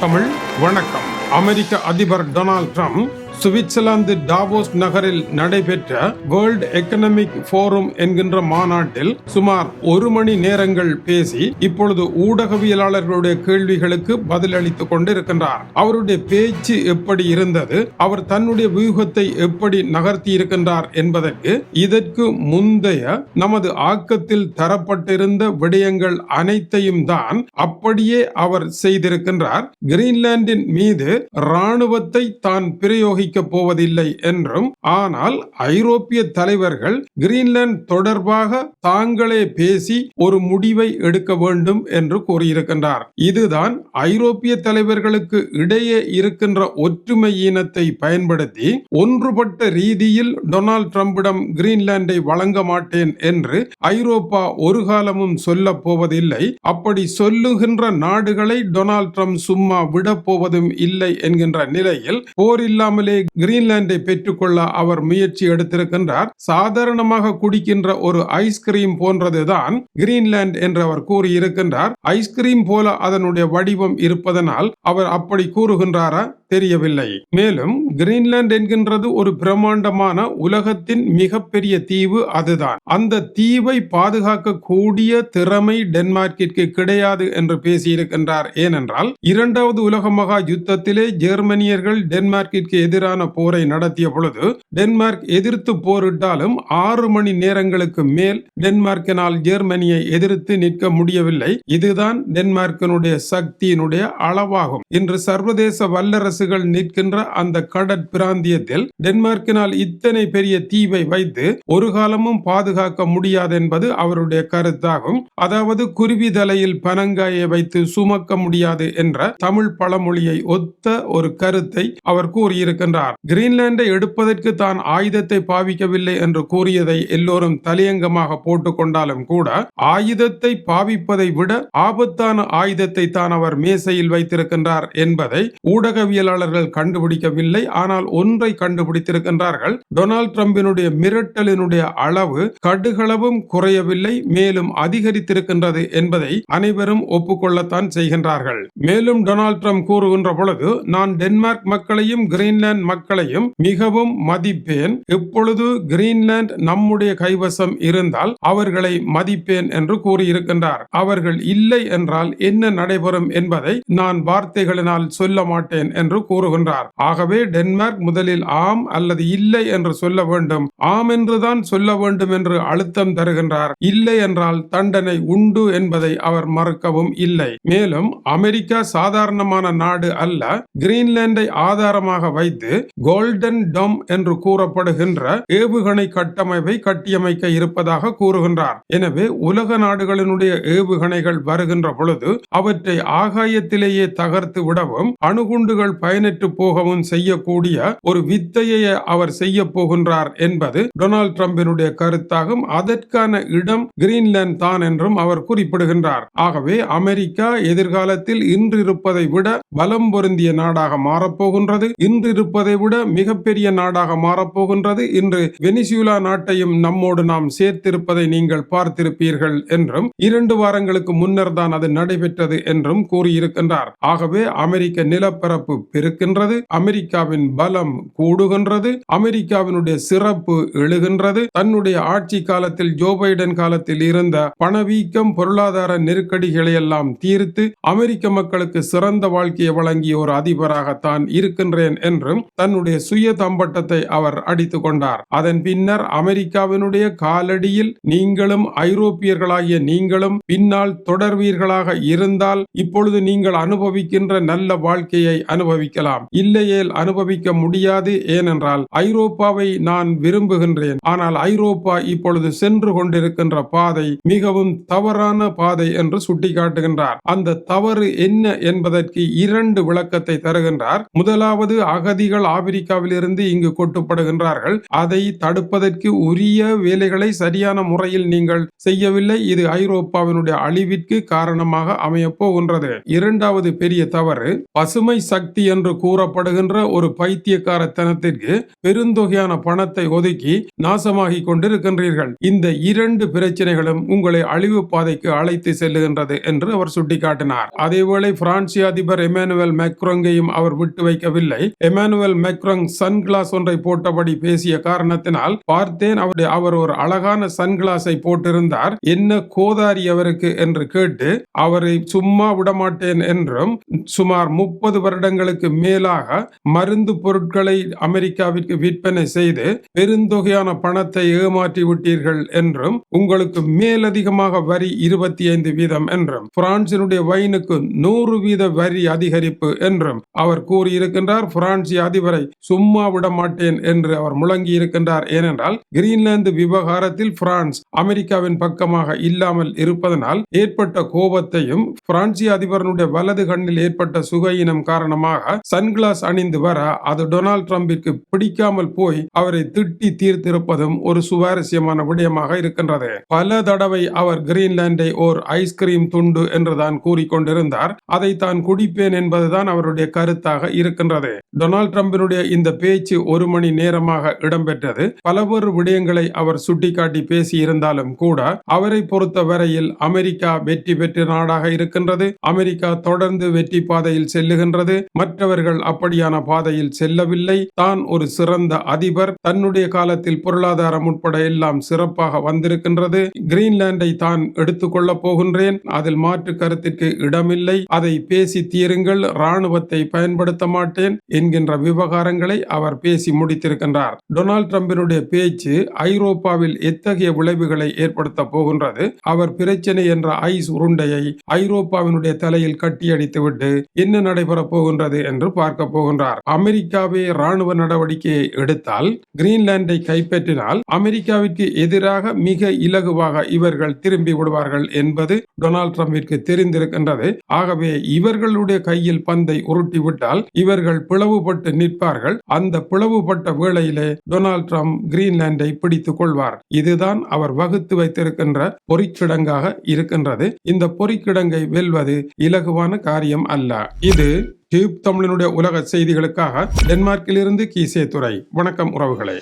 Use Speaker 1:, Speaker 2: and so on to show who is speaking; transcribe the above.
Speaker 1: தமிழ் வணக்கம். அமெரிக்க அதிபர் Donald Trump Switzerland Davos நகரில் நடைபெற்ற வேர்ல்ட் எக்கனமிக் ஃபோரம் என்கின்ற மாநாட்டில் சுமார் ஒரு மணி நேரங்கள் பேசி இப்பொழுது ஊடகவியலாளர்களுடைய கேள்விகளுக்கு பதிலளித்துக் கொண்டிருக்கின்றார். அவருடைய பேச்சு எப்படி இருந்தது? அவர் தன்னுடைய வியூகத்தை எப்படி நகர்த்தி இருக்கின்றார் என்பதற்கு இதற்கு முந்தைய நமது ஆக்கத்தில் தரப்பட்டிருந்த விடயங்கள் அனைத்தையும் தான் அப்படியே அவர் செய்திருக்கின்றார். கிரீன்லாந்தின் மீது ராணுவத்தை தான் பிரயோகி பிரயோகிக்க போவதில்லை என்றும் ஆனால் ஐரோப்பிய தலைவர்கள் கிரீன்லாந்து தொடர்பாக தாங்களே பேசி ஒரு முடிவை எடுக்க வேண்டும் என்று கூறியிருக்கின்றார். இதுதான் ஐரோப்பிய தலைவர்களுக்கு இடையே இருக்கின்ற ஒற்றுமை ஈனத்தை பயன்படுத்தி ஒன்றுபட்ட ரீதியில் டொனால்ட் ட்ரம்பிடம் கிரீன்லாண்டை வழங்க மாட்டேன் என்று ஐரோப்பா ஒரு காலமும் சொல்ல போவதில்லை. அப்படி சொல்லுகின்ற நாடுகளை டொனால்ட் ட்ரம்ப் சும்மா விடப் போவதும் இல்லை என்கின்ற நிலையில் போர் இல்லாமலே கிரீன்லாண்டை பெற்றுக்கொள்ள அவர் முயற்சி எடுத்திருக்கின்றார். சாதாரணமாக குடிக்கின்ற ஒரு ஐஸ்கிரீம் போன்றதுதான் கிரீன்லாண்ட் என்று அவர் கூறியிருக்கின்றார். ஐஸ்கிரீம் போல அதனுடைய வடிவம் இருப்பதனால் அவர் அப்படி கூறுகின்றாரா தெரியவில்லை. மேலும் கிரீன்லாண்ட் என்கின்றது ஒரு பிரம்மாண்டமான உலகத்தின் மிகப்பெரிய தீவு அதுதான். அந்த தீவை பாதுகாக்க கூடிய திறமை டென்மார்க்கிற்கு கிடையாது என்று பேசியிருக்கின்றார். ஏனென்றால் இரண்டாவது உலக மகா யுத்தத்திலே ஜெர்மனியர்கள் டென்மார்க்கிற்கு எதிராக எதிரான போரை நடத்திய பொழுது டென்மார்க் எதிர்த்து போரிட்டாலும் ஆறு மணி நேரங்களுக்கு மேல் டென்மார்க்கினால் ஜெர்மனியை எதிர்த்து நிற்க முடியவில்லை. இதுதான் டென்மார்க்கினுடைய சக்தியினுடைய அளவாகும். இன்று சர்வதேச வல்லரசுகள் நிற்கின்ற அந்த கடற்பிராந்தியத்தில் டென்மார்க்கினால் இத்தனை பெரிய தீவை வைத்து ஒரு காலமும் பாதுகாக்க முடியாது என்பது அவருடைய கருத்தாகும். அதாவது குருவி தலையில் பனங்காயை வைத்து சுமக்க முடியாது என்ற தமிழ் பழமொழியை ஒத்த ஒரு கருத்தை அவர் கூறியிருக்கின்றார். கிரீன்லாண்டை எடுப்பதற்கு தான் ஆயுதத்தை பாவிக்கவில்லை என்று கூறியதை எல்லோரும் தலையங்கமாக போட்டுக்கொண்டாலும் கூட ஆயுதத்தை பாவிப்பதை விட ஆபத்தான ஆயுதத்தை தான் அவர் மேசையில் வைத்திருக்கின்றார் என்பதை ஊடகவியலாளர்கள் கண்டுபிடிக்கவில்லை. ஆனால் ஒன்றை கண்டுபிடித்திருக்கின்றார்கள். டொனால்ட் ட்ரம்பினுடைய மிரட்டலினுடைய அளவு கடுகளவும் குறையவில்லை மேலும் அதிகரித்திருக்கின்றது என்பதை அனைவரும் ஒப்புக்கொள்ளத்தான் செய்கின்றார்கள். மேலும் டொனால்ட் ட்ரம்ப் கூறுகின்ற பொழுது நான் டென்மார்க் மக்களையும் கிரீன்லாந்து மக்களையும் மிகவும் மதிப்பேன். இப்பொழுது கிரீன்லாந்து நம்முடைய கைவசம் இருந்தால் அவர்களை மதிப்பேன் என்று கூறியிருக்கின்றார். அவர்கள் இல்லை என்றால் என்ன நடைபெறும் என்பதை நான் வார்த்தைகளினால் சொல்ல மாட்டேன் என்று கூறுகின்றார். ஆகவே டென்மார்க் முதலில் ஆம் அல்லது இல்லை என்று சொல்ல வேண்டும். ஆம் என்றுதான் சொல்ல வேண்டும் என்று அழுத்தம் தருகின்றார். இல்லை என்றால் தண்டனை உண்டு என்பதை அவர் மறுக்கவும் இல்லை. மேலும் அமெரிக்கா சாதாரணமான நாடு அல்ல. கிரீன்லாந்தை ஆதாரமாக வைத்து கோல்டன் டம் என்று கூறப்படுகின்ற ஏவுகணை கட்டமைப்பை கட்டியமைக்க இருப்பதாக கூறுகின்றார். எனவே உலக நாடுகளினுடைய ஏவுகணைகள் வருகின்ற பொழுது அவற்றை ஆகாயத்திலேயே தகர்த்து விடவும் அணுகுண்டுகள் பயனற்று போகவும் செய்யக்கூடிய ஒரு வித்தையை அவர் செய்ய போகின்றார் என்பது டொனால்ட் டிரம்பினுடைய கருத்தாகும். அதற்கான இடம் கிரீன்லாந்து தான் என்றும் அவர் குறிப்பிடுகின்றார். ஆகவே அமெரிக்கா எதிர்காலத்தில் இன்று இருப்பதை விட பலம் பொருந்திய நாடாக மாறப்போகின்றது இன்று இருப்பதை விட மிகப்பெரிய நாடாக மாறப்போகின்றது. இன்று வெனிசுலா நாட்டையும் நம்மோடு நாம் சேர்த்திருப்பதை நீங்கள் பார்த்திருப்பீர்கள் என்றும் இரண்டு வாரங்களுக்கு முன்னர் தான் அது நடைபெற்றது என்றும் கூறியிருக்கின்றார். ஆகவே அமெரிக்க நிலப்பரப்பு பெருக்கின்றது அமெரிக்காவின் பலம் கூடுகின்றது அமெரிக்காவினுடைய சிறப்பு எழுகின்றது. தன்னுடைய ஆட்சி காலத்தில் ஜோ பைடன் காலத்தில் இருந்த பணவீக்கம் பொருளாதார நெருக்கடிகளை எல்லாம் தீர்த்து அமெரிக்க மக்களுக்கு சிறந்த வாழ்க்கையை வழங்கிய ஒரு அதிபராகத்தான் இருக்கின்றேன் என்றும் தன்னுடைய சுய தம்பட்டத்தை அவர் அடித்துக் கொண்டார். அதன் பின்னர் அமெரிக்காவினுடைய காலடியில் நீங்களும் ஐரோப்பியர்களாகிய நீங்களும் பின்னால் தொடர்வீர்களாக இருந்தால் இப்பொழுது நீங்கள் அனுபவிக்கின்ற நல்ல வாழ்க்கையை அனுபவிக்கலாம். இல்லையேல் அனுபவிக்க முடியாது ஏனென்றால் ஐரோப்பாவை நான் விரும்புகின்றேன். ஆனால் ஐரோப்பா இப்பொழுது சென்று கொண்டிருக்கின்ற பாதை மிகவும் தவறான பாதை என்று சுட்டிக்காட்டுகின்றார். அந்த தவறு என்ன என்பதற்கு இரண்டு விளக்கத்தை தருகின்றார். முதலாவது அகதிகள் ஆப்பிரிக்காவில் இருந்து இங்கு கொட்டுப்படுகின்றார்கள். அதை தடுப்பதற்கு உரிய வேலைகளை சரியான முறையில் நீங்கள் செய்யவில்லை. இது ஐரோப்பாவினுடைய அழிவிற்கு காரணமாக அமையப்போகின்றது. இரண்டாவது பெரிய தவறு பசுமை சக்தி என்று கூறப்படுகின்ற ஒரு பைத்தியக்காரத்தனத்திற்கு பெருந்தொகையான பணத்தை ஒதுக்கி நாசமாகி கொண்டிருக்கின்றீர்கள். இந்த இரண்டு பிரச்சனைகளும் உங்களை அழிவு பாதைக்கு அழைத்து செல்லுகின்றது என்று அவர் சுட்டிக்காட்டினார். அதேவேளை பிரான்சிய அதிபர் எமானுவல் மேக்ரோங்கையும் அவர் விட்டு வைக்கவில்லை. எமானுவல் மேக்ரோங் சன்கிளாஸ் ஒன்றை போட்டபடி பேசிய காரணத்தினால் பார்த்தேன். அவருடைய அவர் ஒரு அழகான சன்கிளாஸை போட்டிருந்தார். என்ன கோதாரி அவருக்கு என்று கேட்டு அவரை சும்மா விடமாட்டேன் என்றும் சுமார் முப்பது வருடங்களுக்கு மேலாக மருந்து பொருட்களை அமெரிக்காவிற்கு விற்பனை செய்து பெருந்தொகையான பணத்தை ஏமாற்றி விட்டீர்கள் என்றும் உங்களுக்கு மேலதிகமாக வரி இருபத்தி ஐந்து வீதம் என்றும் பிரான்சினுடைய வைனுக்கு நூறு வீத வரி அதிகரிப்பு என்றும் அவர் கூறியிருக்கின்றார். பிரான்சி அதிபரை சும்மா விட மாட்டேன் என்று அவர் முழங்கி இருக்கின்றார். ஏனென்றால் கிரீன்லாந்து விவகாரத்தில் பிரான்ஸ் அமெரிக்காவின் பக்கமாக இல்லாமல் இருப்பதனால் ஏற்பட்ட கோபத்தையும் பிரான்சிய அதிபரனுடைய வலது கண்ணில் ஏற்பட்ட சுகையினம் காரணமாக சன்கிளாஸ் அணிந்து வர அது டொனால்ட் ட்ரம்பிற்கு பிடிக்காமல் போய் அவரை திட்டி தீர்த்திருப்பதும் ஒரு சுவாரஸ்யமான விடயமாக இருக்கின்றது. பல தடவை அவர் கிரீன்லாண்டை ஓர் ஐஸ்கிரீம் துண்டு என்றுதான் கூறிக்கொண்டிருந்தார். அதை தான் குடிப்பேன் என்பதுதான் அவருடைய கருத்தாக இருக்கின்றது. டொனால்ட் ட்ரம்ப் ட்ரம்பினுடைய இந்த பேச்சு ஒரு மணி நேரமாக இடம்பெற்றது. பலவேறு விடயங்களை அவர் சுட்டிக்காட்டி பேசியிருந்தாலும் கூட அவரை பொறுத்த வரையில் அமெரிக்கா வெற்றி பெற்ற நாடாக இருக்கின்றது. அமெரிக்கா தொடர்ந்து வெற்றி பாதையில் செல்லுகின்றது. மற்றவர்கள் அப்படியான பாதையில் செல்லவில்லை. தான் ஒரு சிறந்த அதிபர். தன்னுடைய காலத்தில் பொருளாதாரம் உட்பட எல்லாம் சிறப்பாக வந்திருக்கின்றது. கிரீன்லாண்டை தான் எடுத்துக்கொள்ளப் போகின்றேன். அதில் மாற்று கருத்திற்கு இடமில்லை. அதை பேசி தீருங்கள். ராணுவத்தை பயன்படுத்த மாட்டேன் என்கின்ற விவகாரங்களை அவர் பேசி முடித்திருக்கின்றார். டொனால்ட் டிரம்பினுடைய பேச்சு ஐரோப்பாவில் எத்தகைய விளைவுகளை ஏற்படுத்த போகின்றது? அவர் பிரச்சனை என்ற ஐஸ் உருண்டையை ஐரோப்பாவினுடைய தலையில் கட்டியடித்துவிட்டு என்ன நடைபெறப் போகின்றது என்று பார்க்க போகின்றார். அமெரிக்காவே ராணுவ நடவடிக்கையை எடுத்தால் கிரீன்லாண்டை கைப்பற்றினால் அமெரிக்காவிற்கு எதிராக மிக இலகுவாக இவர்கள் திரும்பி விடுவார்கள் என்பது டொனால்ட் டிரம்பிற்கு தெரிந்திருக்கின்றது. ஆகவே இவர்களுடைய கையில் பந்தை உருட்டிவிட்டால் இவர்கள் பிளவுபட்டு நிற்பார்கள். அந்த பிளவுபட்ட வேளையிலே டொனால்ட் ட்ரம்ப் கிரீன்லாண்டை பிடித்துக் கொள்வார். இதுதான் அவர் வகுத்து வைத்திருக்கின்ற பொறிக்கிடங்காக இருக்கின்றது. இந்த பொறிக்கிடங்கை வெல்வது இலகுவான காரியம் அல்ல. இது டியூப் தமிழனுடைய உலக செய்திகளுக்காக டென்மார்க்கிலிருந்து கீசே துறை வணக்கம் உறவுகளே.